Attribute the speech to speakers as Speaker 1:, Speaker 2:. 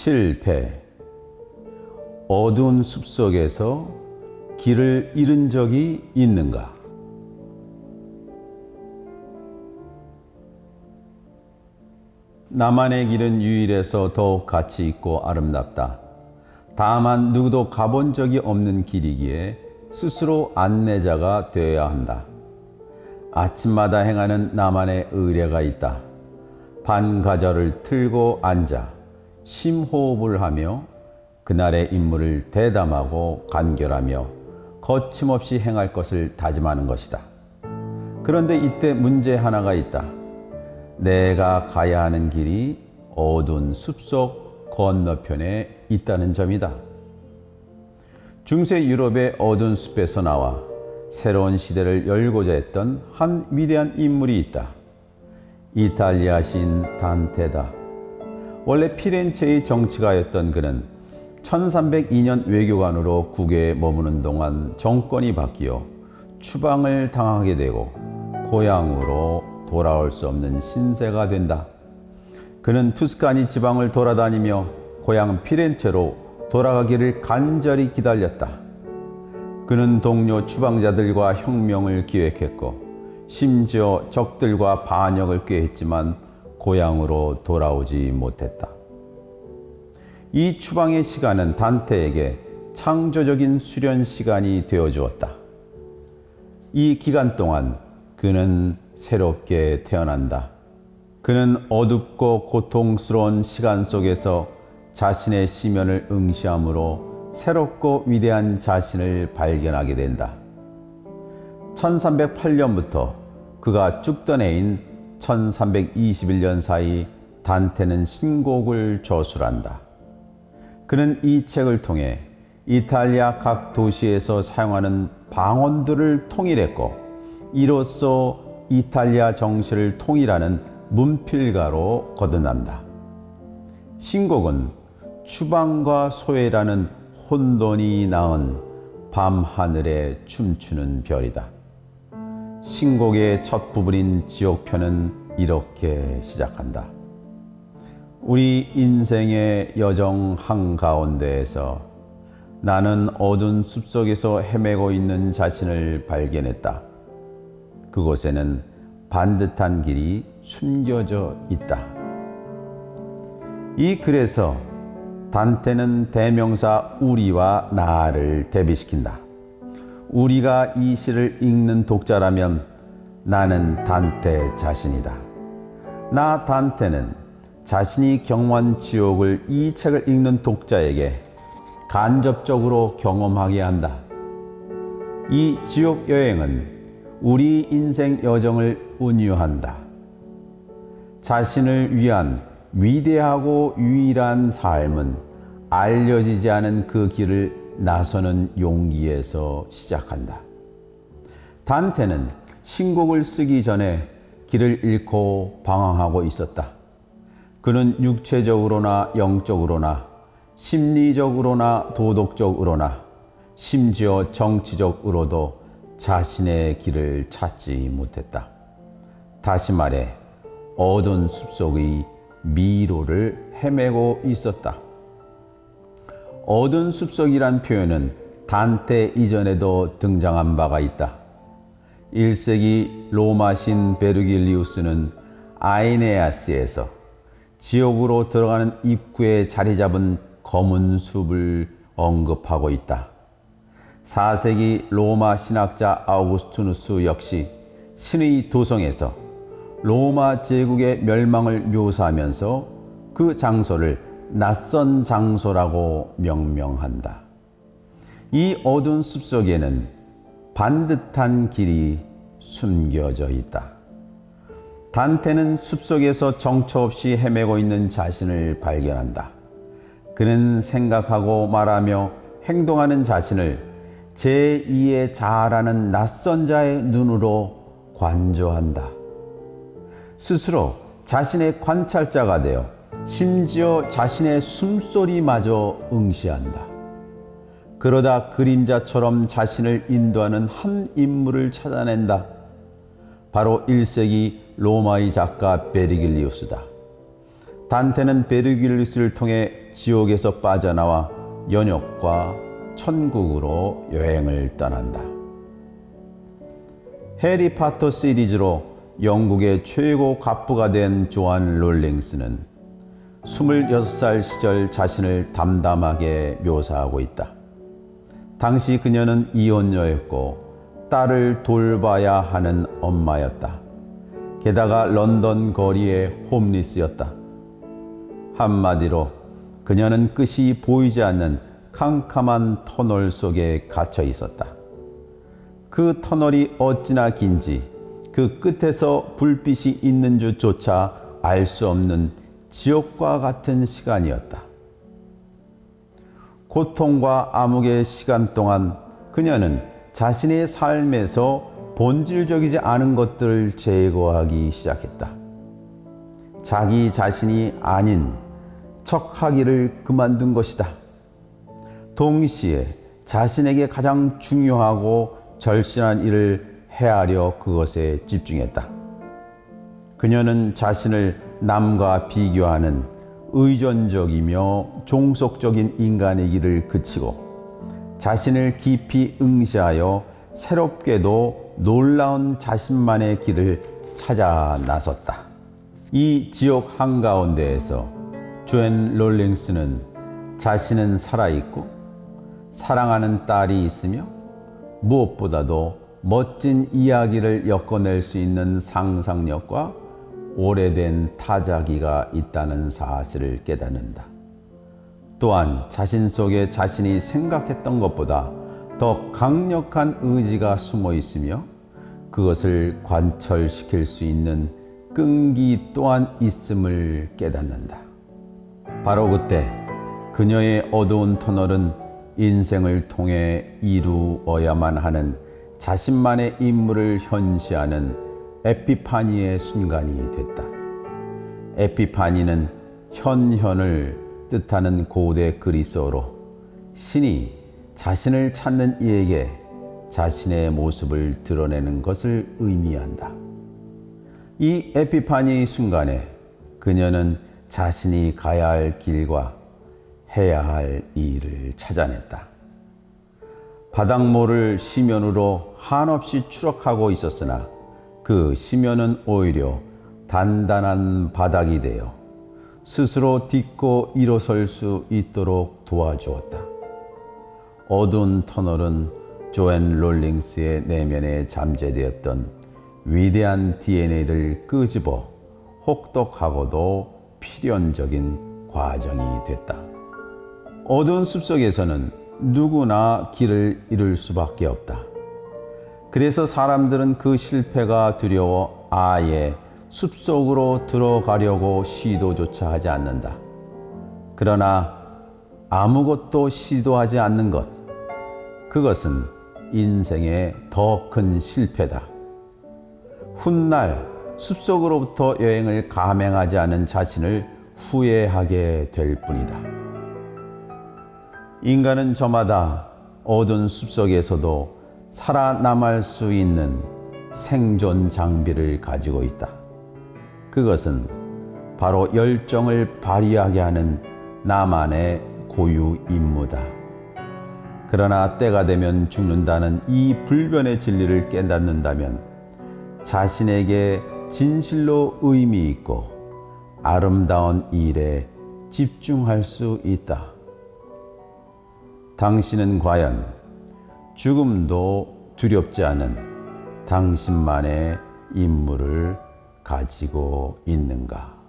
Speaker 1: 실패. 어두운 숲속에서 길을 잃은 적이 있는가? 나만의 길은 유일해서 더욱 가치 있고 아름답다. 다만 누구도 가본 적이 없는 길이기에 스스로 안내자가 되어야 한다. 아침마다 행하는 나만의 의례가 있다. 반가절을 틀고 앉아 심호흡을 하며 그날의 임무를 대담하고 간결하며 거침없이 행할 것을 다짐하는 것이다. 그런데 이때 문제 하나가 있다. 내가 가야 하는 길이 어두운 숲속 건너편에 있다는 점이다. 중세 유럽의 어두운 숲에서 나와 새로운 시대를 열고자 했던 한 위대한 인물이 있다. 이탈리아 신 단테다. 원래 피렌체의 정치가였던 그는 1302년 외교관으로 국외에 머무는 동안 정권이 바뀌어 추방을 당하게 되고 고향으로 돌아올 수 없는 신세가 된다. 그는 투스카니 지방을 돌아다니며 고향 피렌체로 돌아가기를 간절히 기다렸다. 그는 동료 추방자들과 혁명을 기획했고 심지어 적들과 반역을 꾀했지만 고향으로 돌아오지 못했다. 이 추방의 시간은 단테에게 창조적인 수련 시간이 되어 주었다. 이 기간 동안 그는 새롭게 태어난다. 그는 어둡고 고통스러운 시간 속에서 자신의 시면을 응시함으로 새롭고 위대한 자신을 발견하게 된다. 1308년부터 그가 죽던 해인 1321년 사이 단테는 신곡을 저술한다. 그는 이 책을 통해 이탈리아 각 도시에서 사용하는 방언들을 통일했고 이로써 이탈리아 정치를 통일하는 문필가로 거듭난다. 신곡은 추방과 소외라는 혼돈이 낳은 밤하늘에 춤추는 별이다. 신곡의 첫 부분인 지옥편은 이렇게 시작한다. 우리 인생의 여정 한가운데에서 나는 어두운 숲속에서 헤매고 있는 자신을 발견했다. 그곳에는 반듯한 길이 숨겨져 있다. 이 글에서 단테는 대명사 우리와 나를 대비시킨다. 우리가 이 시를 읽는 독자라면 나는 단테 자신이다. 나 단테는 자신이 경험한 지옥을 이 책을 읽는 독자에게 간접적으로 경험하게 한다. 이 지옥 여행은 우리 인생 여정을 운유한다. 자신을 위한 위대하고 유일한 삶은 알려지지 않은 그 길을 나서는 용기에서 시작한다. 단테는 신곡을 쓰기 전에 길을 잃고 방황하고 있었다. 그는 육체적으로나 영적으로나 심리적으로나 도덕적으로나 심지어 정치적으로도 자신의 길을 찾지 못했다. 다시 말해 어두운 숲속의 미로를 헤매고 있었다. 어두운 숲속이란 표현은 단테 이전에도 등장한 바가 있다. 1세기 로마신 베르길리우스는 아이네아스에서 지옥으로 들어가는 입구에 자리 잡은 검은 숲을 언급하고 있다. 4세기 로마 신학자 아우구스투누스 역시 신의 도성에서 로마 제국의 멸망을 묘사하면서 그 장소를 낯선 장소라고 명명한다. 이 어두운 숲 속에는 반듯한 길이 숨겨져 있다. 단테는 숲속에서 정처 없이 헤매고 있는 자신을 발견한다. 그는 생각하고 말하며 행동하는 자신을 제2의 자아라는 낯선 자의 눈으로 관조한다. 스스로 자신의 관찰자가 되어 심지어 자신의 숨소리마저 응시한다. 그러다 그림자처럼 자신을 인도하는 한 인물을 찾아낸다. 바로 1세기 로마의 작가 베르길리우스다. 단테는 베르길리우스를 통해 지옥에서 빠져나와 연옥과 천국으로 여행을 떠난다. 해리파터 시리즈로 영국의 최고 갑부가 된 조안 롤링스는 26살 시절 자신을 담담하게 묘사하고 있다. 당시 그녀는 이혼녀였고 딸을 돌봐야 하는 엄마였다. 게다가 런던 거리의 홈리스였다. 한마디로 그녀는 끝이 보이지 않는 캄캄한 터널 속에 갇혀 있었다. 그 터널이 어찌나 긴지 그 끝에서 불빛이 있는 줄조차 알 수 없는 지옥과 같은 시간이었다. 고통과 암흑의 시간 동안 그녀는 자신의 삶에서 본질적이지 않은 것들을 제거하기 시작했다. 자기 자신이 아닌 척하기를 그만둔 것이다. 동시에 자신에게 가장 중요하고 절실한 일을 헤아려 그것에 집중했다. 그녀는 자신을 남과 비교하는 의존적이며 종속적인 인간의 길을 그치고 자신을 깊이 응시하여 새롭게도 놀라운 자신만의 길을 찾아 나섰다. 이 지옥 한가운데에서 조앤 롤링스는 자신은 살아있고 사랑하는 딸이 있으며 무엇보다도 멋진 이야기를 엮어낼 수 있는 상상력과 오래된 타자기가 있다는 사실을 깨닫는다. 또한 자신 속에 자신이 생각했던 것보다 더 강력한 의지가 숨어 있으며 그것을 관철시킬 수 있는 끈기 또한 있음을 깨닫는다. 바로 그때 그녀의 어두운 터널은 인생을 통해 이루어야만 하는 자신만의 임무를 현시하는 에피파니의 순간이 됐다. 에피파니는 현현을 뜻하는 고대 그리스어로 신이 자신을 찾는 이에게 자신의 모습을 드러내는 것을 의미한다. 이 에피파니 순간에 그녀는 자신이 가야 할 길과 해야 할 일을 찾아냈다. 바닥모를 시면으로 한없이 추락하고 있었으나 그 시면은 오히려 단단한 바닥이 되어 스스로 딛고 일어설 수 있도록 도와주었다. 어두운 터널은 조앤 롤링스의 내면에 잠재되었던 위대한 DNA를 끄집어 혹독하고도 필연적인 과정이 됐다. 어두운 숲속에서는 누구나 길을 잃을 수밖에 없다. 그래서 사람들은 그 실패가 두려워 아예 숲속으로 들어가려고 시도조차 하지 않는다. 그러나 아무것도 시도하지 않는 것, 그것은 인생의 더 큰 실패다. 훗날 숲속으로부터 여행을 감행하지 않은 자신을 후회하게 될 뿐이다. 인간은 저마다 어두운 숲속에서도 살아남을 수 있는 생존 장비를 가지고 있다. 그것은 바로 열정을 발휘하게 하는 나만의 고유 임무다. 그러나 때가 되면 죽는다는 이 불변의 진리를 깨닫는다면 자신에게 진실로 의미 있고 아름다운 일에 집중할 수 있다. 당신은 과연 죽음도 두렵지 않은 당신만의 임무를 가지고 있는가?